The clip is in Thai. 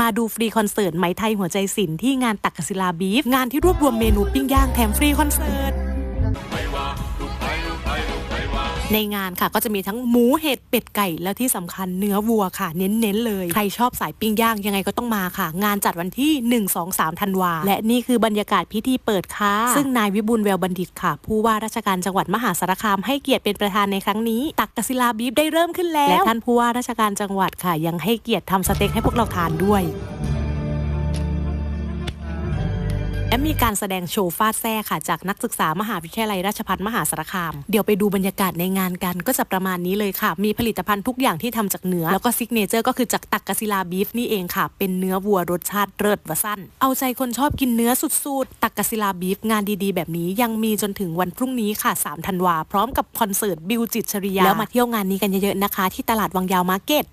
มาดูฟรีคอนเสิร์ตไหมไทยหัวใจศิลป์ที่งานตักกศิลาบีฟ งานที่รวบรวมเมนูปิ้งย่างแถมฟรีคอนเสิร์ต ในงานค่ะก็จะมีทั้งหมูเห็ดเป็ดไก่แล้วที่สำคัญเนื้อวัวค่ะ เน้นๆเลย ใครชอบสายปิ้งย่างยังไงก็ต้องมาค่ะ งานจัดวันที่ 1 2 3ธันวา และนี่คือบรรยากาศพิธีเปิดค่ะ ซึ่งนายวิบูลย์แววบัณฑิตค่ะ ผู้ว่าราชการจังหวัดมหาสารคามให้เกียรติเป็นประธานในครั้งนี้ ตักกศิลาบีฟได้เริ่มขึ้นแล้วและท่านผู้ว่าราชการจังหวัดค่ะ ยังให้เกียรติทำสเต็กให้พวกเราทานด้วย และมีการแสดงโชว์ฟาดแซ่ค่ะ จากนักศึกษามหาวิทยาลัยราชภัฏมหาสารคาม เดี๋ยวไปดูบรรยากาศในงานกันก็จะประมาณนี้เลยค่ะ มีผลิตภัณฑ์ทุกอย่างที่ทำจากเนื้อ แล้วก็ซิกเนเจอร์ก็คือจากตักกะศิลาบีฟนี่เองค่ะ เป็นเนื้อวัวรสชาติเลิศวะสั้น เอาใจคนชอบกินเนื้อสุดๆ ตักกะศิลาบีฟงานดีๆ แบบนี้ยังมีจนถึงวันพรุ่งนี้ค่ะ3ธันวาพร้อมกับคอนเสิร์ตบิวจิตชริยาแล้วมาเที่ยวงานนี้กันเยอะๆนะคะ ที่ตลาดวังยาวมาร์เก็ต